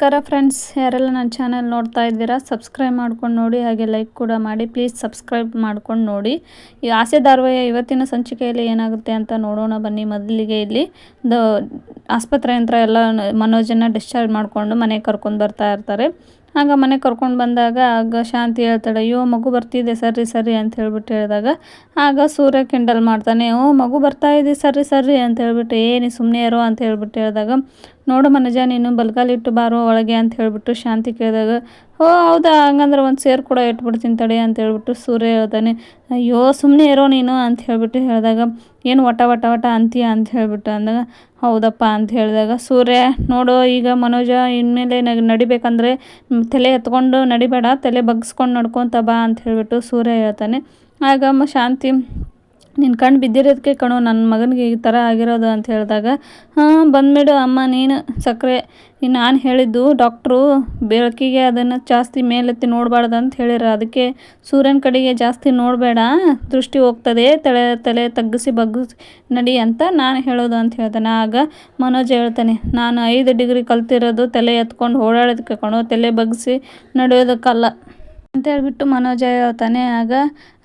ನಮಸ್ಕಾರ ಫ್ರೆಂಡ್ಸ್, ಯಾರೆಲ್ಲ ನನ್ನ ಚಾನಲ್ ನೋಡ್ತಾ ಇದ್ದೀರಾ, ಸಬ್ಸ್ಕ್ರೈಬ್ ಮಾಡ್ಕೊಂಡು ನೋಡಿ, ಹಾಗೆ ಲೈಕ್ ಕೂಡ ಮಾಡಿ ಪ್ಲೀಸ್ ಸಬ್ಸ್ಕ್ರೈಬ್ ಮಾಡ್ಕೊಂಡು ನೋಡಿ. ಈ ಆಸೆ ಧಾರಾವಾಹಿಯ ಇವತ್ತಿನ ಸಂಚಿಕೆಯಲ್ಲಿ ಏನಾಗುತ್ತೆ ಅಂತ ನೋಡೋಣ, ಬನ್ನಿ ಮೊದಲಿಗೆ ಇಲ್ಲಿ. ದ ಆಸ್ಪತ್ರೆ ಯಂತ್ರ ಎಲ್ಲ ಮನೋಜನ್ನು ಡಿಸ್ಚಾರ್ಜ್ ಮಾಡಿಕೊಂಡು ಮನೆಗೆ ಕರ್ಕೊಂಡು ಬರ್ತಾ ಇರ್ತಾರೆ. ಆಗ ಮನೆಗೆ ಕರ್ಕೊಂಡು ಬಂದಾಗ, ಆಗ ಶಾಂತಿ ಹೇಳ್ತಾಳೆ, ಅಯ್ಯೋ, ಮಗು ಬರ್ತಿದೆ ಸರಿ ಸರಿ ಅಂತ ಹೇಳ್ಬಿಟ್ಟು ಹೇಳಿದಾಗ, ಆಗ ಸೂರ್ಯ ಕಿಂಡಲ್ ಮಾಡ್ತಾನೆ, ಓ, ಮಗು ಬರ್ತಾ ಇದೆ ಸರಿ ಸರಿ ಅಂತ ಹೇಳ್ಬಿಟ್ಟು ಏನೇ ಸುಮ್ಮನೆ ಇರೋ, ಅಂತ ಹೇಳ್ಬಿಟ್ಟು ಹೇಳಿದಾಗ ನೋಡು ಮನಜ, ನೀನು ಬಲ್ಗಾಲಿಟ್ಟು ಬಾರೋ ಒಳಗೆ ಅಂತ ಹೇಳಿಬಿಟ್ಟು ಶಾಂತಿ ಕೇಳಿದಾಗ, ಓ ಹೌದಾ, ಹಂಗಂದ್ರೆ ಒಂದು ಸೇರು ಕೂಡ ಇಟ್ಬಿಡ್ತೀನಿ ತಡೆ ಅಂತ ಹೇಳ್ಬಿಟ್ಟು ಸೂರ್ಯ ಹೇಳ್ತಾನೆ, ಅಯ್ಯೋ ಸುಮ್ಮನೆ ಇರೋ ನೀನು ಅಂತ ಹೇಳ್ಬಿಟ್ಟು ಹೇಳಿದಾಗ, ಏನು ವಟ ವಟ ವಟ ಅಂತೀಯ ಅಂತ ಹೇಳ್ಬಿಟ್ಟು ಅಂದಾಗ, ಹೌದಪ್ಪ ಅಂತ ಹೇಳಿದಾಗ, ಸೂರ್ಯ ನೋಡು ಈಗ ಮನೋಜ ಇನ್ಮೇಲೆ ನಡಿಬೇಕಂದ್ರೆ ತಲೆ ಎತ್ಕೊಂಡು ನಡಿಬೇಡ, ತಲೆ ಬಗ್ಸ್ಕೊಂಡು ನಡ್ಕೊತ ಬಾ ಅಂತ ಹೇಳಿಬಿಟ್ಟು ಸೂರ್ಯ ಹೇಳ್ತಾನೆ. ಆಗ ಶಾಂತಿ ನಿನ್ನ ಕಣ್ಣು ಬಿದ್ದಿರೋದಕ್ಕೆ ಕಣೋ ನನ್ನ ಮಗನಿಗೆ ಈ ಥರ ಆಗಿರೋದು ಅಂತ ಹೇಳಿದಾಗ, ಹಾಂ, ಬಂದ್ಬಿಡು ಅಮ್ಮ, ನೀನು ಸಕ್ಕರೆ ನಾನು ಹೇಳಿದ್ದು ಡಾಕ್ಟ್ರು ಬೆಳಕಿಗೆ ಅದನ್ನು ಜಾಸ್ತಿ ಮೇಲೆತ್ತಿ ನೋಡಬಾರ್ದು ಅಂತ ಹೇಳಿರ. ಅದಕ್ಕೆ ಸೂರ್ಯನ ಕಡೆಗೆ ಜಾಸ್ತಿ ನೋಡಬೇಡ, ದೃಷ್ಟಿ ಹೋಗ್ತದೆ, ತಲೆ ತಲೆ ತಗ್ಗಿಸಿ ಬಗ್ಗಿಸಿ ನಡಿ ಅಂತ ನಾನು ಹೇಳೋದು ಅಂತ ಹೇಳ್ತಾನೆ. ಆಗ ಮನೋಜ್ ಹೇಳ್ತಾನೆ, ನಾನು ಐದು ಡಿಗ್ರಿ ಕಲ್ತಿರೋದು ತಲೆ ಎತ್ಕೊಂಡು ಓಡಾಡೋದಕ್ಕೆ ಕಣೋ, ತಲೆ ಬಗ್ಗಿಸಿ ನಡೆಯೋದಕ್ಕಲ್ಲ. ಅಂತ ಹೇಳ್ಬಿಟ್ಟು ಮನೋಜ ಹೇಳ್ತಾನೆ. ಆಗ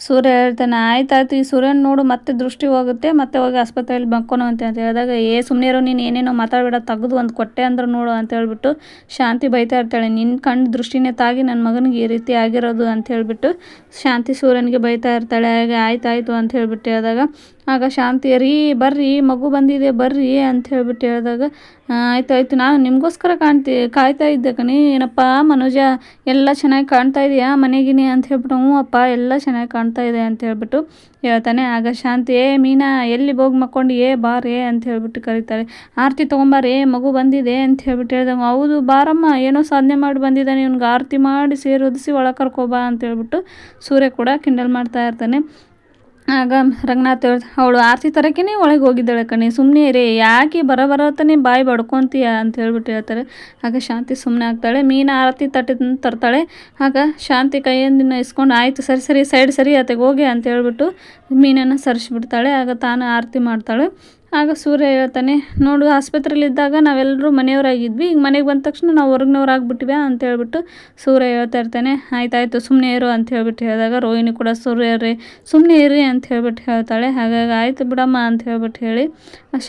ಸೂರ್ಯ ಹೇಳ್ತಾನೆ ಆಯ್ತಾಯ್ತು ಈ ಸೂರ್ಯನ ನೋಡು, ಮತ್ತೆ ದೃಷ್ಟಿ ಹೋಗುತ್ತೆ, ಮತ್ತೆ ಹೋಗಿ ಆಸ್ಪತ್ರೆಯಲ್ಲಿ ಬಂಕೋನು ಅಂತ. ಹೇಳಿದಾಗ, ಏ ಇರೋ ನೀನು ಏನೇನೋ ಮಾತಾಡಬೇಡ, ತೆಗೆದು ಒಂದು ಕೊಟ್ಟೆ ಅಂದ್ರೆ ನೋಡು, ಅಂತ ಹೇಳ್ಬಿಟ್ಟು ಶಾಂತಿ ಬೈತಾ ಇರ್ತಾಳೆ. ನಿನ್ನ ಕಣ್ಣು ದೃಷ್ಟಿನೇ ತಾಗಿ ನನ್ನ ಮಗನಿಗೆ ಈ ರೀತಿ ಆಗಿರೋದು, ಅಂತ ಹೇಳ್ಬಿಟ್ಟು ಶಾಂತಿ ಸೂರ್ಯನಿಗೆ ಬೈತಾ ಇರ್ತಾಳೆ. ಹಾಗೆ ಆಯ್ತಾಯ್ತು ಅಂತ ಹೇಳ್ಬಿಟ್ಟು ಹೇಳಿದಾಗ ಆಗ ಶಾಂತಿ ರೀ ಬರ್ರಿ, ಮಗು ಬಂದಿದೆ, ಬರ್ರಿ ಅಂತ ಹೇಳ್ಬಿಟ್ಟು ಹೇಳಿದಾಗ ಆಯ್ತಾಯ್ತು ನಾನು ನಿಮಗೋಸ್ಕರ ಕಾಣ್ತಿ, ಕಾಯ್ತಾ ಇದ್ದೆ ಕಣಿ, ಏನಪ್ಪ ಮನೋಜ, ಎಲ್ಲ ಚೆನ್ನಾಗಿ ಕಾಣ್ತಾ ಇದೆಯಾ ಮನೆಗಿನಿ ಅಂತ ಹೇಳ್ಬಿಟ್ಟು, ಹ್ಞೂ ಅಪ್ಪ, ಎಲ್ಲ ಚೆನ್ನಾಗಿ ಕಾಣ್ತಾ ಇದೆ ಅಂತ ಹೇಳ್ಬಿಟ್ಟು ಹೇಳ್ತಾನೆ. ಆಗ ಶಾಂತಿ, ಏ ಮೀನಾ ಎಲ್ಲಿ ಹೋಗಿ ಮಕ್ಕೊಂಡು, ಏ ಬಾರೇ ಅಂತ ಹೇಳ್ಬಿಟ್ಟು ಕರೀತಾರೆ. ಆರತಿ ತೊಗೊಂಬಾರೇ ಮಗು ಬಂದಿದೆ ಅಂತ ಹೇಳ್ಬಿಟ್ಟು ಹೇಳ್ದಂಗೆ, ಹೌದು ಬಾರಮ್ಮ, ಏನೋ ಸಾಧನೆ ಮಾಡಿ ಬಂದಿದ್ದಾನೆ, ಇವ್ನಿಗೆ ಆರತಿ ಮಾಡಿ ಸೇರಿ, ಒದಿಸಿ ಒಳಗೆ ಕರ್ಕೊಬಾ ಅಂತ ಹೇಳ್ಬಿಟ್ಟು ಸೂರ್ಯ ಕೂಡ ಕಿಂಡಲ್ ಮಾಡ್ತಾ ಇರ್ತಾನೆ. ಆಗ ರಂಗನಾಥ್ ಅವಳು ಆರತಿ ತರಕೇ ಒಳಗೆ ಹೋಗಿದ್ದಾಳೆ ಕಣೆ ಸುಮ್ಮನೆ ರೀ ಯಾಕೆ ಬರ ಬರತಾನೆ ಬಾಯಿ ಬಡ್ಕೊತೀಯ? ಅಂತ ಹೇಳ್ಬಿಟ್ಟು ಹೇಳ್ತಾರೆ. ಆಗ ಶಾಂತಿ ಸುಮ್ಮನೆ ಆಗ್ತಾಳೆ, ಮೀನು ಆರತಿ ತಟ್ಟಿದ ತರ್ತಾಳೆ, ಆಗ ಶಾಂತಿ ಕೈಯಿಂದ ಇಸ್ಕೊಂಡು, ಆಯಿತು, ಸರಿ ಸರಿ, ಸೈಡ್ ಸರಿ ಆತಗೆ ಹೋಗಿ ಅಂತ ಹೇಳ್ಬಿಟ್ಟು ಮೀನನ್ನು ಸರಿಸ್ಬಿಡ್ತಾಳೆ. ಆಗ ತಾನು ಆರತಿ ಮಾಡ್ತಾಳೆ. ಆಗ ಸೂರ್ಯ ಹೇಳ್ತಾನೆ, ನೋಡು, ಆಸ್ಪತ್ರೆಯಲ್ಲಿದ್ದಾಗ ನಾವೆಲ್ಲರೂ ಮನೆಯವರಾಗಿದ್ವಿ. ಈಗ ಮನೆಗೆ ಬಂದ ತಕ್ಷಣ ನಾವು ಹೊರಗಿನವ್ರು ಅಂತ ಹೇಳ್ಬಿಟ್ಟು ಸೂರ್ಯ ಹೇಳ್ತಾ ಇರ್ತಾನೆ, ಆಯ್ತಾಯ್ತು ಸುಮ್ಮನೆ ಇರು ಅಂತ ಹೇಳ್ಬಿಟ್ಟು ಹೇಳಿದಾಗ ರೋಹಿಣಿ ಕೂಡ, ಸೂರ್ಯ ರೀ ಸುಮ್ಮನೆ ಇರಿ ಅಂತ ಹೇಳ್ಬಿಟ್ಟು ಹೇಳ್ತಾಳೆ. ಹಾಗಾಗಿ ಆಯ್ತು ಬಿಡಮ್ಮ ಅಂತ ಹೇಳ್ಬಿಟ್ಟು ಹೇಳಿ,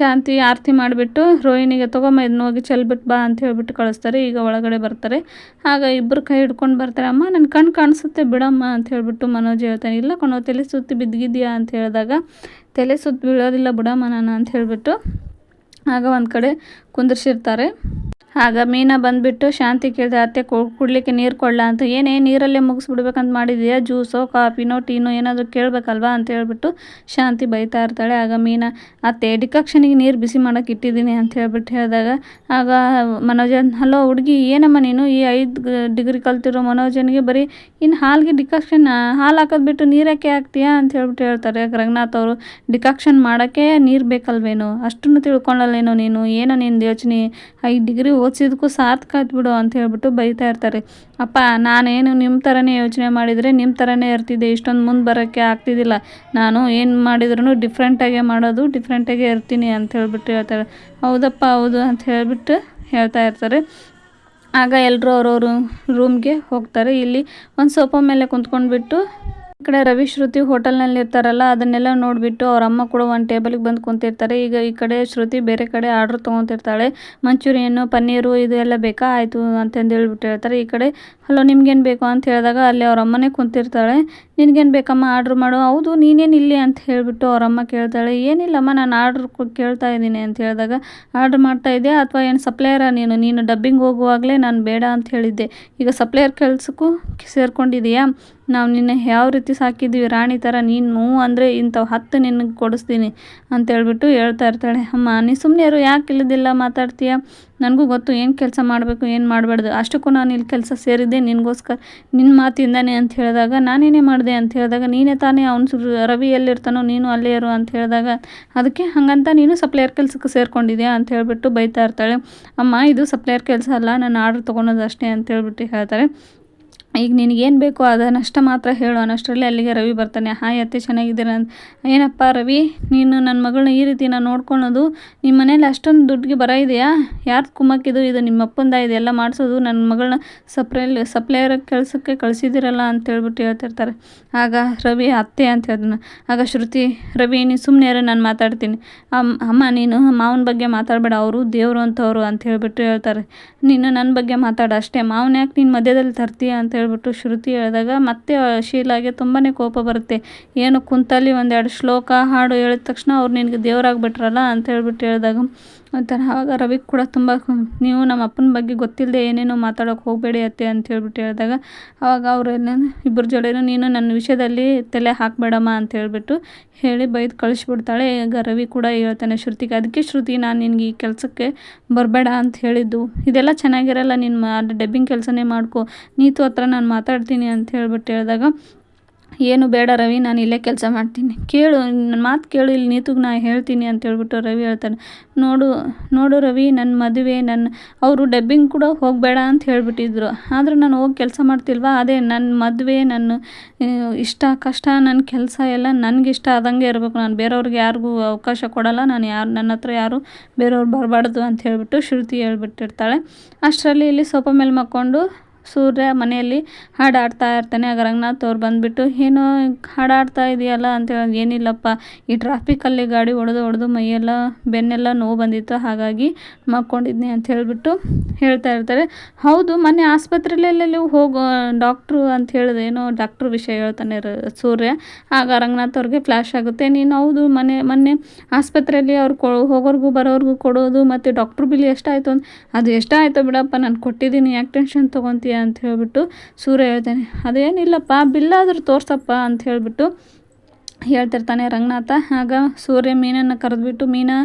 ಶಾಂತಿ ಆರತಿ ಮಾಡಿಬಿಟ್ಟು ರೋಹಿಣಿಗೆ ತಗೊಂಬ ಇದನ್ನ ಹೋಗಿ ಚೆಲ್ಬಿಟ್ಟು ಬಾ ಅಂತ ಹೇಳ್ಬಿಟ್ಟು ಕಳಿಸ್ತಾರೆ. ಈಗ ಒಳಗಡೆ ಬರ್ತಾರೆ. ಆಗ ಇಬ್ಬರು ಕೈ ಹಿಡ್ಕೊಂಡು ಬರ್ತಾರೆ, ಅಮ್ಮ ನನ್ನ ಕಣ್ಣು ಕಾಣಿಸುತ್ತೆ ಬಿಡಮ್ಮ ಅಂತ ಹೇಳ್ಬಿಟ್ಟು ಮನೋಜ್ ಹೇಳ್ತಾನೆ, ಇಲ್ಲ ಕಣೋ, ತಲೆ ಸುತ್ತಿ ಬಿದ್ದಿದ್ಯಾ? ಅಂತ ಹೇಳಿದಾಗ ತಲೆ ಸುತ್ತ ಬೀಳೋದಿಲ್ಲ ಬಿಡಮ್ಮ ನಾನು ಅಂತ ಹೇಳಿಬಿಟ್ಟು ಆಗ ಒಂದು ಕಡೆ ಕುಂದಿರ್ಸಿರ್ತಾರೆ. ಆಗ ಮೀನಾ ಬಂದುಬಿಟ್ಟು, ಶಾಂತಿ ಕೇಳಿದೆ, ಅತ್ತೆ ಕುಡ್ಲಿಕ್ಕೆ ನೀರು ಕೊಡಲ ಅಂತ ಏನೇ ನೀರಲ್ಲೇ ಮುಗಿಸ್ಬಿಡ್ಬೇಕಂತ ಮಾಡಿದೆಯಾ? ಜ್ಯೂಸೋ, ಕಾಫಿನೋ, ಟೀನೋ ಏನಾದರೂ ಕೇಳಬೇಕಲ್ವಾ? ಅಂತ ಹೇಳ್ಬಿಟ್ಟು ಶಾಂತಿ ಬೈತಾ ಇರ್ತಾಳೆ. ಆಗ ಮೀನಾ, ಅತ್ತೆ, ಡಿಕಾಕ್ಷನಿಗೆ ನೀರು ಬಿಸಿ ಮಾಡೋಕೆ ಇಟ್ಟಿದ್ದೀನಿ ಅಂತ ಹೇಳ್ಬಿಟ್ಟು ಹೇಳಿದಾಗ, ಆಗ ಮನೋಜನ್, ಹಲೋ, ಹುಡುಗಿ, ಏನಮ್ಮ ನೀನು? ಈ ಐದು ಡಿಗ್ರಿ ಕಲ್ತಿರೋ ಮನೋಜನಿಗೆ ಬರೀ ಇನ್ನು ಹಾಲಿಗೆ ಡಿಕಾಕ್ಷನ್, ಹಾಲು ಹಾಕೋದು ಬಿಟ್ಟು ನೀರಕ್ಕೆ ಹಾಕ್ತೀಯಾ? ಅಂತ ಹೇಳ್ಬಿಟ್ಟು ಹೇಳ್ತಾರೆ. ರಂಗನಾಥ್ ಅವರು, ಡಿಕಾಕ್ಷನ್ ಮಾಡೋಕ್ಕೆ ನೀರು ಬೇಕಲ್ವೇನೋ? ಅಷ್ಟನ್ನು ತಿಳ್ಕೊಳ್ಳಲ್ಲೇನೋ ನೀನು? ಏನೋ ನಿಂದು ಯೋಚನೆ? ಐದು ಡಿಗ್ರಿ ಓದಿಸಿದಕ್ಕೂ ಸಾರ್ಥಕ ಬಿಡು ಅಂತ ಹೇಳ್ಬಿಟ್ಟು ಬೈತಾ ಇರ್ತಾರೆ. ಅಪ್ಪ, ನಾನೇನು ನಿಮ್ಮ ಥರನೇ ಯೋಚನೆ ಮಾಡಿದರೆ ನಿಮ್ಮ ಥರನೇ ಇರ್ತಿದ್ದೆ, ಇಷ್ಟೊಂದು ಮುಂದೆ ಬರೋಕ್ಕೆ ಆಗ್ತಿದ್ದಿಲ್ಲ. ನಾನು ಏನು ಮಾಡಿದ್ರು ಡಿಫ್ರೆಂಟಾಗೆ ಮಾಡೋದು ಡಿಫ್ರೆಂಟಾಗೆ ಇರ್ತೀನಿ ಅಂತ ಹೇಳ್ಬಿಟ್ಟು ಹೇಳ್ತಾರೆ. ಹೌದಪ್ಪ, ಹೌದು ಅಂತ ಹೇಳಿಬಿಟ್ಟು ಹೇಳ್ತಾ ಇರ್ತಾರೆ. ಆಗ ಎಲ್ಲರೂ ಅವ್ರವ್ರ ರೂಮ್ಗೆ ಹೋಗ್ತಾರೆ. ಇಲ್ಲಿ ಒಂದು ಸೋಫಾ ಮೇಲೆ ಕುಂತ್ಕೊಂಡ್ಬಿಟ್ಟು ಈ ಕಡೆ ರವಿ, ಶ್ರುತಿ ಹೋಟೆಲ್ನಲ್ಲಿ ಇರ್ತಾರಲ್ಲ, ಅದನ್ನೆಲ್ಲ ನೋಡಿಬಿಟ್ಟು ಅವ್ರ ಅಮ್ಮ ಕೂಡ ಒಂದು ಟೇಬಲ್ಗೆ ಬಂದು ಕುಂತಿರ್ತಾರೆ. ಈಗ ಈ ಕಡೆ ಶ್ರುತಿ ಬೇರೆ ಕಡೆ ಆರ್ಡ್ರ್ ತೊಗೊತಿರ್ತಾಳೆ. ಮಂಚೂರಿಯನ್ನು, ಪನ್ನೀರು, ಇದು ಎಲ್ಲ ಬೇಕಾ? ಆಯಿತು ಅಂತಂದು ಹೇಳ್ಬಿಟ್ಟು ಹೇಳ್ತಾರೆ. ಈ ಕಡೆ ಹಲೋ, ನಿಮ್ಗೇನು ಬೇಕು ಅಂತ ಹೇಳಿದಾಗ ಅಲ್ಲಿ ಅವ್ರ ಅಮ್ಮನೇ ಕುಂತಿರ್ತಾಳೆ. ನಿನಗೇನು ಬೇಕಮ್ಮ, ಆರ್ಡ್ರ್ ಮಾಡು. ಹೌದು, ನೀನೇನು ಇಲ್ಲಿ ಅಂತ ಹೇಳಿಬಿಟ್ಟು ಅವರಮ್ಮ ಕೇಳ್ತಾಳೆ. ಏನಿಲ್ಲಮ್ಮ, ನಾನು ಆರ್ಡ್ರ್ ಕೇಳ್ತಾ ಇದ್ದೀನಿ ಅಂತ ಹೇಳಿದಾಗ, ಆರ್ಡ್ರ್ ಮಾಡ್ತಾ ಇದ್ದೆ ಅಥವಾ ಏನು ಸಪ್ಲೈಯರಾ ನೀನು? ನೀನು ಡಬ್ಬಿಂಗ್ ಹೋಗುವಾಗಲೇ ನಾನು ಬೇಡ ಅಂತ ಹೇಳಿದ್ದೆ. ಈಗ ಸಪ್ಲೈಯರ್ ಕೆಲಸಕ್ಕೂ ಸೇರ್ಕೊಂಡಿದೀಯಾ? ನಾವು ನಿನ್ನ ಯಾವ ರೀತಿ ಸಾಕಿದ್ದೀವಿ ರಾಣಿ ಥರ ನೀನು ಅಂದರೆ ಇಂಥವು ಹತ್ತು ನಿನಗೆ ಕೊಡಿಸ್ತೀನಿ ಅಂತ ಹೇಳ್ಬಿಟ್ಟು ಹೇಳ್ತಾ ಇರ್ತಾಳೆ. ಅಮ್ಮ, ನೀ ಸುಮ್ಮನೆ ಯಾರು ಯಾಕೆ ಇಲ್ಲದಿಲ್ಲ ಮಾತಾಡ್ತೀಯ? ನನಗೂ ಗೊತ್ತು, ಏನು ಕೆಲಸ ಮಾಡಬೇಕು, ಏನು ಮಾಡಬಾರ್ದು. ಅಷ್ಟಕ್ಕೂ ನಾನು ಇಲ್ಲಿ ಕೆಲಸ ಸೇರಿದ್ದೆ ನಿನಗೋಸ್ಕರ ನಿನ್ನ ಮಾತಿಂದಾನೆ ಅಂತ ಹೇಳಿದಾಗ, ನಾನೇನೇ ಮಾಡಿದೆ ಅಂತ ಹೇಳಿದಾಗ, ನೀನೇ ತಾನೇ ಅವ್ನು ರವಿ ಎಲ್ಲಿರ್ತಾನೋ ನೀನು ಅಲ್ಲೇ ಇರು ಅಂತ ಹೇಳಿದಾಗ, ಅದಕ್ಕೆ ಹಾಗಂತ ನೀನು ಸಪ್ಲೈಯರ್ ಕೆಲಸಕ್ಕೆ ಸೇರ್ಕೊಂಡಿದ್ಯಾ ಅಂತ ಹೇಳಿಬಿಟ್ಟು ಬೈತಾ ಇರ್ತಾಳೆ. ಅಮ್ಮ, ಇದು ಸಪ್ಲೈಯರ್ ಕೆಲಸ ಅಲ್ಲ, ನಾನು ಆರ್ಡ್ರ್ ತೊಗೊಳೋದು ಅಷ್ಟೇ ಅಂತ ಹೇಳ್ಬಿಟ್ಟು ಹೇಳ್ತಾರೆ. ಈಗ ನಿನಗೇನು ಬೇಕೋ ಅದನ್ನಷ್ಟು ಮಾತ್ರ ಹೇಳು. ಅನ್ನೋಷ್ಟರಲ್ಲಿ ಅಲ್ಲಿಗೆ ರವಿ ಬರ್ತಾನೆ. ಹಾಯ್ ಅತ್ತೆ, ಚೆನ್ನಾಗಿದ್ದೀರ? ಅಂತ ಏನಪ್ಪ ರವಿ, ನೀನು ನನ್ನ ಮಗಳನ್ನ ಈ ರೀತಿ ನಾನು ನೋಡ್ಕೊಳೋದು ನಿಮ್ಮ ಮನೇಲಿ ಅಷ್ಟೊಂದು ದುಡ್ಡಿಗೆ ಬರ ಇದೆಯಾ? ಯಾರು ಕುಮ್ಮಕ್ಕಿದು? ಇದು ನಿಮ್ಮ ಅಪ್ಪಂದ ಇದೆಲ್ಲ ಮಾಡಿಸೋದು ನನ್ನ ಮಗಳನ್ನ ಸಪ್ರೇಲ್ ಸಪ್ಲೈಯರ್ ಕೆಲಸಕ್ಕೆ ಕಳಿಸಿದ್ದೀರಲ್ಲ ಅಂತೇಳ್ಬಿಟ್ಟು ಹೇಳ್ತಿರ್ತಾರೆ. ಆಗ ರವಿ, ಅತ್ತೆ ಅಂತ ಹೇಳ್ತಾನೆ. ಆಗ ಶ್ರುತಿ, ರವಿ, ನೀನು ಸುಮ್ಮನೆ ನಾನು ಮಾತಾಡ್ತೀನಿ. ಅಮ್ಮ, ನೀನು ಮಾವನ ಬಗ್ಗೆ ಮಾತಾಡಬೇಡ. ಅವರು ದೇವರು ಅಂತವರು ಅಂತ ಹೇಳ್ಬಿಟ್ಟು ಹೇಳ್ತಾರೆ. ನೀನು ನನ್ನ ಬಗ್ಗೆ ಮಾತಾಡು ಅಷ್ಟೇ. ಮಾವನ ಯಾಕೆ ನೀನು ಮಧ್ಯದಲ್ಲಿ ತರ್ತೀಯ? ಅಂತ ಹೇಳ್ಬಿಟ್ಟು ಶ್ರುತಿ ಹೇಳಿದಾಗ, ಮತ್ತೆ ಶೀಲಾಗೆ ತುಂಬಾ ಕೋಪ ಬರುತ್ತೆ. ಏನು ಕುಂತಲ್ಲಿ ಒಂದೆರಡು ಶ್ಲೋಕ ಹಾಡು ಹೇಳಿದ ತಕ್ಷಣ ಅವ್ರು ನಿನಗೆ ದೇವರಾಗ್ಬಿಟ್ರಲ್ಲ? ಅಂತ ಹೇಳ್ಬಿಟ್ಟು ಹೇಳಿದಾಗ ಒಂಥರ ಆವಾಗ ರವಿ ಕೂಡ ತುಂಬ ನೀವು ನಮ್ಮ ಅಪ್ಪನ ಬಗ್ಗೆ ಗೊತ್ತಿಲ್ಲದೆ ಏನೇನೋ ಮಾತಾಡೋಕೆ ಹೋಗಬೇಡಿ ಅತ್ತೆ ಅಂತ ಹೇಳ್ಬಿಟ್ಟು ಹೇಳಿದಾಗ ಆವಾಗ ಅವರೆಲ್ಲ ಇಬ್ಬರ ಜೋಡಿನೂ ನೀನು ನನ್ನ ವಿಷಯದಲ್ಲಿ ತಲೆ ಹಾಕಬೇಡಮ್ಮ ಅಂತ ಹೇಳಿಬಿಟ್ಟು ಹೇಳಿ ಬೈದು ಕಳಿಸ್ಬಿಡ್ತಾಳೆ. ಈಗ ರವಿ ಕೂಡ ಹೇಳ್ತಾನೆ, ಶ್ರುತಿಗೆ, ಅದಕ್ಕೆ ಶ್ರುತಿ, ನಾನು ನಿನಗೆ ಈ ಕೆಲಸಕ್ಕೆ ಬರಬೇಡ ಅಂತ ಹೇಳಿದ್ದು. ಇದೆಲ್ಲ ಚೆನ್ನಾಗಿರಲ್ಲ ನಿನ್ನ ಡಬ್ಬಿಂಗ್ ಕೆಲಸನೇ ಮಾಡ್ಕೊ. ನೀತು ಹತ್ರ ನಾನು ಮಾತಾಡ್ತೀನಿ ಅಂತ ಹೇಳ್ಬಿಟ್ಟು ಹೇಳಿದಾಗ ಏನು ಬೇಡ ರವಿ, ನಾನು ಇಲ್ಲೇ ಕೆಲಸ ಮಾಡ್ತೀನಿ. ಕೇಳು ನನ್ನ ಮಾತು ಕೇಳು, ಇಲ್ಲಿ ನೀತುಗೆ ನಾ ಹೇಳ್ತೀನಿ ಅಂತ ಹೇಳ್ಬಿಟ್ಟು ರವಿ ಹೇಳ್ತಾನೆ. ನೋಡು ನೋಡು ರವಿ ನನ್ನ ಮದುವೆ ನನ್ನ ಅವರು ಡಬ್ಬಿಂಗ್ ಕೂಡ ಹೋಗಬೇಡ ಅಂತ ಹೇಳಿಬಿಟ್ಟಿದ್ರು. ಆದರೂ ನಾನು ಹೋಗಿ ಕೆಲಸ ಮಾಡ್ತಿಲ್ವಾ? ಅದೇ ನನ್ನ ಮದುವೆ ನನ್ನ ಇಷ್ಟ, ಕಷ್ಟ ನನ್ನ ಕೆಲಸ ಎಲ್ಲ ನನಗೆ ಇಷ್ಟ ಆದಂಗೆ ಇರಬೇಕು. ನಾನು ಬೇರೆಯವ್ರಿಗೆ ಯಾರಿಗೂ ಅವಕಾಶ ಕೊಡಲ್ಲ. ನಾನು ಯಾರು ನನ್ನ ಹತ್ರ ಯಾರು ಬೇರೆಯವ್ರು ಬರಬಾರ್ದು ಅಂತ ಹೇಳಿಬಿಟ್ಟು ಶ್ರುತಿ ಹೇಳ್ಬಿಟ್ಟಿರ್ತಾಳೆ. ಅಷ್ಟರಲ್ಲಿ ಇಲ್ಲಿ ಸೋಫಾ ಮೇಲೆ ಮಕ್ಕೊಂಡು ಸೂರ್ಯ ಮನೆಯಲ್ಲಿ ಹಾಡಾಡ್ತಾ ಇರ್ತಾನೆ. ಆಗ ರಂಗನಾಥ್ ಅವ್ರು ಬಂದುಬಿಟ್ಟು, ಏನೋ ಹಾಡಾಡ್ತಾ ಇದೆಯಲ್ಲ? ಅಂತೇಳಿ ಏನಿಲ್ಲಪ್ಪ, ಈ ಟ್ರಾಫಿಕಲ್ಲಿ ಗಾಡಿ ಹೊಡೆದು ಹೊಡೆದು ಮೈಯೆಲ್ಲ, ಬೆನ್ನೆಲ್ಲ ನೋವು ಬಂದಿತ್ತು. ಹಾಗಾಗಿ ಮಕ್ಕೊಂಡಿದ್ನಿ ಅಂತ ಹೇಳಿಬಿಟ್ಟು ಹೇಳ್ತಾ ಇರ್ತಾರೆ. ಹೌದು ಮೊನ್ನೆ ಆಸ್ಪತ್ರೆಯಲ್ಲಿ ಹೋಗೋ, ಡಾಕ್ಟ್ರು ಅಂತ ಹೇಳಿದೆ ಏನೋ ಡಾಕ್ಟ್ರು ವಿಷಯ ಹೇಳ್ತಾನೆ ಸೂರ್ಯ. ಆಗ ರಂಗನಾಥ್ ಅವ್ರಿಗೆ ಫ್ಲ್ಯಾಶ್ ಆಗುತ್ತೆ. ನೀನು ಹೌದು, ಮನೆ, ಮೊನ್ನೆ ಆಸ್ಪತ್ರೆಯಲ್ಲಿ ಅವ್ರು ಕೊ, ಹೋಗೋರ್ಗು ಬರೋರ್ಗು ಕೊಡೋದು ಮತ್ತು ಡಾಕ್ಟ್ರು ಬಿಲ್ ಎಷ್ಟಾಯಿತು? ಅಂತ ಅದು ಎಷ್ಟಾಯಿತು ಬಿಡಪ್ಪ, ನಾನು ಕೊಟ್ಟಿದ್ದೀನಿ. ಯಾಕೆ ಟೆನ್ಷನ್ ತೊಗೊತೀಯ? ಅಂತ ಹೇಳಿಬಿಟ್ಟು ಸೂರ್ಯ ಹೇಳ್ತಾನೆ, ಅದೇನಿಲ್ಲಪ್ಪ, ಬಿಲ್ಲಾದರೂ ತೋರ್ಸಪ್ಪ ಅಂತ ಹೇಳಿಬಿಟ್ಟು ಹೇಳ್ತಿರ್ತಾನೆ ರಂಗನಾಥ. ಆಗ ಸೂರ್ಯ ಮೀನನ್ನು ಕರೆದ್ಬಿಟ್ಟು, ಮೀನಾ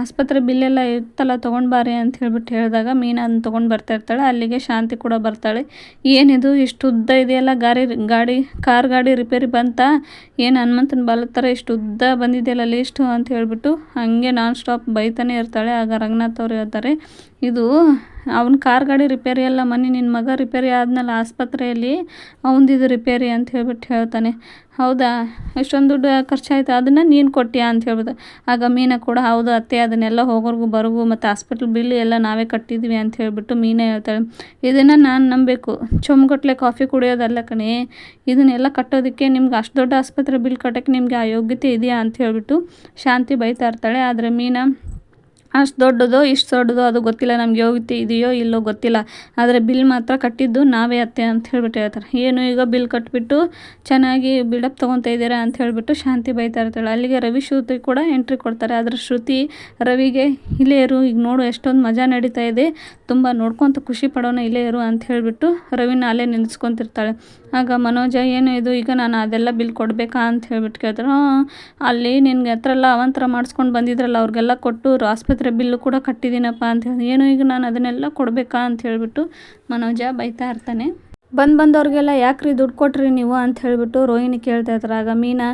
ಆಸ್ಪತ್ರೆ ಬಿಲ್ಲೆಲ್ಲ ಇತ್ತಲ್ಲ ತೊಗೊಂಡು ಬಾರಿ ಅಂತ ಹೇಳ್ಬಿಟ್ಟು ಹೇಳಿದಾಗ ಮೀನಾ ಅದನ್ನು ತೊಗೊಂಡು ಬರ್ತಾ ಇರ್ತಾಳೆ. ಅಲ್ಲಿಗೆ ಶಾಂತಿ ಕೂಡ ಬರ್ತಾಳೆ. ಏನಿದು, ಇಷ್ಟು ಉದ್ದ ಇದೆಯಲ್ಲ ಗಾಡಿ ಗಾಡಿ, ಕಾರ್ ಗಾಡಿ ರಿಪೇರಿ ಬಂತಾ? ಏನು ಹನುಮಂತನ ಬಾಲ ಥರ ಇಷ್ಟು ಉದ್ದ ಬಂದಿದೆಯಲ್ಲ ಲೀಸ್ಟು ಅಂತ ಹೇಳಿಬಿಟ್ಟು ಹಾಗೆ ನಾನ್ ಸ್ಟಾಪ್ ಬೈತಾನೆ ಇರ್ತಾಳೆ. ಆಗ ರಂಗನಾಥ್ ಅವ್ರು ಹೇಳ್ತಾರೆ, ಇದು ಅವ್ನ ಕಾರ್ ಗಾಡಿ ರಿಪೇರಿ ಅಲ್ಲ ಮನೆ ನಿನ್ನ ಮಗ ರಿಪೇರಿ ಆದ್ಮೇಲೆ ಆಸ್ಪತ್ರೆಯಲ್ಲಿ ಅವಂದಿದು ರಿಪೇರಿ ಅಂತ ಹೇಳ್ಬಿಟ್ಟು ಹೇಳ್ತಾನೆ. ಹೌದಾ? ಎಷ್ಟೊಂದು ದುಡ್ಡು ಖರ್ಚಾಯ್ತು, ಅದನ್ನು ನೀನು ಕೊಟ್ಟಿಯಾ ಅಂತ ಹೇಳ್ಬೋದು ಆಗ ಮೀನಾ ಕೂಡ, ಹೌದು ಅತ್ತೆ, ಅದನ್ನೆಲ್ಲ ಹೋಗೋರ್ಗು ಬರೋಗು ಮತ್ತು ಹಾಸ್ಪಿಟ್ಲ್ ಬಿಲ್ ಎಲ್ಲ ನಾವೇ ಕಟ್ಟಿದ್ವಿ ಅಂತ ಹೇಳಿಬಿಟ್ಟು ಮೀನಾ ಹೇಳ್ತಾಳೆ. ಇದನ್ನು ನಾನು ನಂಬಬೇಕು ಚೊಮ್ಗಟ್ಲೆ ಕಾಫಿ ಕುಡಿಯೋದಲ್ಲ ಕಣೆ, ಇದನ್ನೆಲ್ಲ ಕಟ್ಟೋದಕ್ಕೆ ನಿಮ್ಗೆ ಅಷ್ಟು ದೊಡ್ಡ ಆಸ್ಪತ್ರೆ ಬಿಲ್ ಕಟ್ಟೋಕ್ಕೆ ನಿಮಗೆ ಆ ಯೋಗ್ಯತೆ ಇದೆಯಾ ಅಂತ ಹೇಳಿಬಿಟ್ಟು ಶಾಂತಿ ಬೈತಾ ಇರ್ತಾಳೆ. ಆದರೆ ಮೀನಾ ಅಷ್ಟು ದೊಡ್ಡದೋ, ಇಷ್ಟು ದೊಡ್ಡದೋ ಅದು ಗೊತ್ತಿಲ್ಲ, ನಮ್ಗೆ ಯೋಗ್ಯತೆ ಇದೆಯೋ, ಇಲ್ಲೋ ಗೊತ್ತಿಲ್ಲ. ಆದರೆ ಬಿಲ್ ಮಾತ್ರ ಕಟ್ಟಿದ್ದು ನಾವೇ ಅತ್ತೆ ಅಂತ ಹೇಳ್ಬಿಟ್ಟು ಹೇಳ್ತಾರೆ. ಏನು ಈಗ ಬಿಲ್ ಕಟ್ಬಿಟ್ಟು ಚೆನ್ನಾಗಿ ಬಿಲ್ಡಪ್ ತೊಗೊತಾ ಇದ್ದೀರಾ ಅಂತ ಹೇಳಿಬಿಟ್ಟು ಶಾಂತಿ ಬೈತಾ ಇರ್ತಾಳೆ. ಅಲ್ಲಿಗೆ ರವಿ ಶ್ರುತಿ ಕೂಡ ಎಂಟ್ರಿ ಕೊಡ್ತಾರೆ. ಆದರೆ ಶ್ರುತಿ ರವಿಗೆ ಇಲ್ಲೇ ಈಗ ನೋಡು, ಎಷ್ಟೊಂದು ಮಜಾ ನಡೀತಾ ಇದೆ. ತುಂಬ ನೋಡ್ಕೊತ ಖುಷಿ ಪಡೋಣ ಇಲ್ಲೇ ಇರು ಅಂತ ಹೇಳಿಬಿಟ್ಟು ರವಿನ ಅಲ್ಲೇ ನಿಲ್ಲಿಸ್ಕೊತಿರ್ತಾಳೆ ಆಗ ಮನೋಜ, ಏನು ಇದು? ಈಗ ನಾನು ಅದೆಲ್ಲ ಬಿಲ್ ಕೊಡಬೇಕಾ? ಅಂತ ಹೇಳಿಬಿಟ್ಟು ಕೇಳ್ತಾರೆ ಅಲ್ಲಿ ನಿನಗೆ ಹತ್ರ ಎಲ್ಲ ಅವಂತರ ಮಾಡಿಸ್ಕೊಂಡು ಬಂದಿದ್ರಲ್ಲ, ಅವ್ರಿಗೆಲ್ಲ ಕೊಟ್ಟು ಆಸ್ಪತ್ರೆ ಬಿಲ್ಲು ಕೂಡ ಕಟ್ಟಿದ್ದೀನಪ್ಪ. ಅಂತ ಹೇಳಿ ಏನು? ಈಗ ನಾನು ಅದನ್ನೆಲ್ಲ ಕೊಡಬೇಕಾ? ಅಂತ ಹೇಳಿಬಿಟ್ಟು ಮನೋಜ ಬೈತಾ ಇರ್ತಾನೆ. ಬಂದು ಬಂದವ್ರಿಗೆಲ್ಲ ಯಾಕ್ರಿ ದುಡ್ಡು ಕೊಟ್ರಿ ನೀವು ಅಂತ ಹೇಳಿಬಿಟ್ಟು ರೋಹಿಣಿ ಕೇಳ್ತಾ ಆಗ ಮೀನಾ,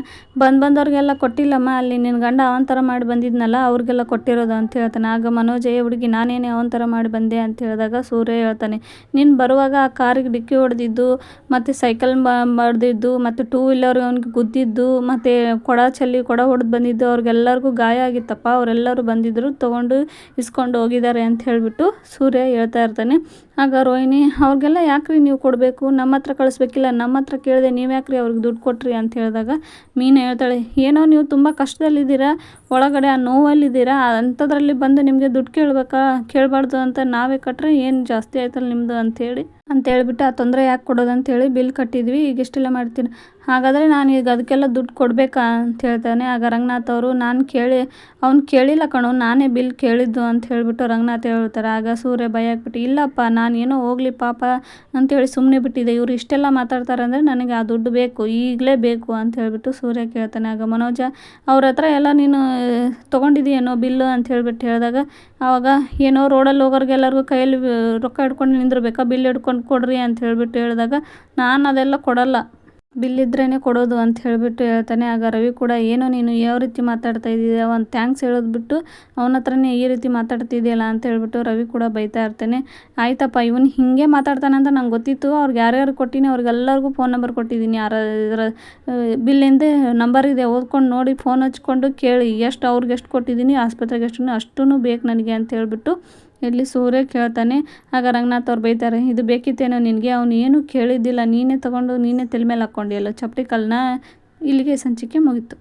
ಬಂದು ಬಂದವ್ರಿಗೆಲ್ಲ ಕೊಟ್ಟಿಲ್ಲಮ್ಮ, ಅಲ್ಲಿ ನಿನ್ನ ಗಂಡ ಅವನ ಥರ ಮಾಡಿ ಬಂದಿದ್ನಲ್ಲ, ಅವ್ರಿಗೆಲ್ಲ ಕೊಟ್ಟಿರೋದು ಅಂತ ಹೇಳ್ತಾನೆ. ಆಗ ಮನೋಜ್ ಹುಡುಗಿ, ನಾನೇನೇ ಅವನ ಥರ ಮಾಡಿ ಬಂದೆ ಅಂತ ಹೇಳಿದಾಗ ಸೂರ್ಯ ಹೇಳ್ತಾನೆ, ನೀನು ಬರುವಾಗ ಆ ಕಾರಿಗೆ ಡಿಕ್ಕಿ ಹೊಡೆದಿದ್ದು, ಮತ್ತು ಸೈಕಲ್ ಬಡ್ದಿದ್ದು ಮತ್ತು ಟೂ ವೀಲರ್ ಅವ್ನಿಗೆ ಗುದ್ದಿದ್ದು, ಮತ್ತು ಕೊಡ ಚಲ್ಲಿ ಕೊಡ ಹೊಡೆದು ಬಂದಿದ್ದು, ಅವ್ರಿಗೆಲ್ಲರಿಗೂ ಗಾಯ ಆಗಿತ್ತಪ್ಪ, ಅವರೆಲ್ಲರೂ ಬಂದಿದ್ದರು ತೊಗೊಂಡು ಇಸ್ಕೊಂಡು ಹೋಗಿದ್ದಾರೆ ಅಂತ ಹೇಳಿಬಿಟ್ಟು ಸೂರ್ಯ ಹೇಳ್ತಾ ಇರ್ತಾನೆ. ಆಗ ರೋಹಿಣಿ, ಅವ್ರಿಗೆಲ್ಲ ಯಾಕ್ರಿ ನೀವು ಕೊಡಬೇಕು? ನಮ್ಮ ಹತ್ರ ಕಳಿಸ್ಬೇಕಿಲ್ಲ, ನಮ್ಮ ಹತ್ರ ಕೇಳಿದೆ ನೀವು ಯಾಕ್ರಿ ಅವ್ರಿಗೆ ದುಡ್ಡು ಕೊಟ್ರಿ ಅಂತ ಹೇಳಿದಾಗ ಮೀನು ಹೇಳ್ತಾಳೆ, ಏನೋ ನೀವು ತುಂಬ ಕಷ್ಟದಲ್ಲಿದ್ದೀರಾ, ಒಳಗಡೆ ಆ ನೋವಲ್ಲಿದ್ದೀರಾ, ಅಂಥದ್ರಲ್ಲಿ ಬಂದು ನಿಮಗೆ ದುಡ್ಡು ಕೇಳಬೇಕಾ? ಕೇಳಬಾರ್ದು ಅಂತ ನಾವೇ ಕಟ್ಟರೆ ಏನು ಜಾಸ್ತಿ ಆಯ್ತಲ್ಲ ನಿಮ್ಮದು ಅಂಥೇಳಿ ಅಂತ ಹೇಳ್ಬಿಟ್ಟು ಆ ತೊಂದರೆ ಯಾಕೆ ಕೊಡೋದು ಅಂತೇಳಿ ಬಿಲ್ ಕಟ್ಟಿದ್ವಿ, ಈಗ ಇಷ್ಟೆಲ್ಲ ಮಾಡ್ತೀನಿ ಹಾಗಾದರೆ ನಾನು ಈಗ ಅದಕ್ಕೆಲ್ಲ ದುಡ್ಡು ಕೊಡಬೇಕಾ ಅಂತ ಹೇಳ್ತಾನೆ. ಆಗ ರಂಗನಾಥ್ ಅವರು, ನಾನು ಕೇಳಿ, ಅವ್ನು ಕೇಳಿಲ್ಲ ಕಣೋ, ನಾನೇ ಬಿಲ್ ಕೇಳಿದ್ದು ಅಂತ ಹೇಳಿಬಿಟ್ಟು ರಂಗನಾಥ್ ಹೇಳ್ತಾರೆ. ಆಗ ಸೂರ್ಯ ಭಯ ಆಗ್ಬಿಟ್ಟು, ಇಲ್ಲಪ್ಪ, ನಾನು ಏನೋ ಹೋಗ್ಲಿ ಪಾಪ ಅಂತೇಳಿ ಸುಮ್ಮನೆ ಬಿಟ್ಟಿದ್ದೆ ಇವರು ಇಷ್ಟೆಲ್ಲ ಮಾತಾಡ್ತಾರೆ ಅಂದರೆ ನನಗೆ ಆ ದುಡ್ಡು ಬೇಕು, ಈಗಲೇ ಬೇಕು ಅಂತ ಹೇಳಿಬಿಟ್ಟು ಸೂರ್ಯ ಕೇಳ್ತಾನೆ. ಆಗ ಮನೋಜ, ಅವ್ರ ಹತ್ರ ಎಲ್ಲ ನೀನು ತೊಗೊಂಡಿದ್ದೀಯೇನೋ ಬಿಲ್ಲು? ಅಂತ ಹೇಳಿಬಿಟ್ಟು ಹೇಳಿದಾಗ, ಆವಾಗ ಏನೋ ರೋಡಲ್ಲಿ ಹೋಗೋರ್ಗೆ ಎಲ್ಲರಿಗೂ ಕೈಯಲ್ಲಿ ರೊಕ್ಕ ಹಿಡ್ಕೊಂಡು ನಿಂದಿರ್ಬೇಕಾ, ಬಿಲ್ ಹಿಡ್ಕೊಂಡು ಕೊಡ್ರಿ ಅಂತ ಹೇಳಿಬಿಟ್ಟು ಹೇಳಿದಾಗ, ನಾನು ಅದೆಲ್ಲ ಕೊಡಲ್ಲ. ಬಿಲ್ ಇದ್ರೇ ಕೊಡೋದು ಅಂತ ಹೇಳಿಬಿಟ್ಟು ಹೇಳ್ತಾನೆ. ಆಗ ರವಿ ಕೂಡ, ಏನೋ ನೀನು ಯಾವ ರೀತಿ ಮಾತಾಡ್ತಾ ಇದ್ದೀಯ? ಒಂದು ಥ್ಯಾಂಕ್ಸ್ ಹೇಳೋದು ಬಿಟ್ಟು ಅವನ ಹತ್ರನೇ ಈ ರೀತಿ ಮಾತಾಡ್ತಿದ್ದೀಯಲ್ಲ ಅಂತ ಹೇಳಿಬಿಟ್ಟು ರವಿ ಕೂಡ ಬೈತಾ ಇರ್ತಾನೆ. ಆಯ್ತಪ್ಪ, ಇವನು ಹಿಂಗೆ ಮಾತಾಡ್ತಾನೆ ಅಂತ ನಂಗೆ ಗೊತ್ತಿತ್ತು. ಅವ್ರಿಗೆ ಯಾರ್ಯಾರು ಕೊಟ್ಟಿನಿ ಅವ್ರಿಗೆಲ್ಲರಿಗೂ ಫೋನ್ ನಂಬರ್ ಕೊಟ್ಟಿದ್ದೀನಿ ಯಾರ ಇದರ ಬಿಲ್ಲಿಂದ ನಂಬರ್ ಇದೆ, ಓದ್ಕೊಂಡು ನೋಡಿ ಫೋನ್ ಹಚ್ಕೊಂಡು ಕೇಳಿ. ಎಷ್ಟು ಅವ್ರಿಗೆ ಎಷ್ಟು ಕೊಟ್ಟಿದ್ದೀನಿ ಆಸ್ಪತ್ರೆಗೆ ಎಷ್ಟು ಅಷ್ಟೂ ಬೇಕು ನನಗೆ ಅಂತ ಹೇಳ್ಬಿಟ್ಟು ಇಲ್ಲಿ ಸೂರ್ಯ ಕೇಳ್ತಾನೆ, ಆಗ ರಂಗನಾಥ್ ಅವ್ರು ಬೈತಾರೆ, ಇದು ಬೇಕಿತ್ತೇನೋ ನಿನಗೆ? ಅವನು ಏನು ಕೇಳಿದ್ದಿಲ್ಲ, ನೀನೇ ತಗೊಂಡು ನೀನೇ ತಲೆ ಮೇಲೆ ಹಾಕ್ಕೊಂಡಿಯಲ್ಲ ಚಪ್ಪಡಿ ಕಲ್ಲನ್ನ ಇಲ್ಲಿಗೆ ಸಂಚಿಕೆ ಮುಗೀತು.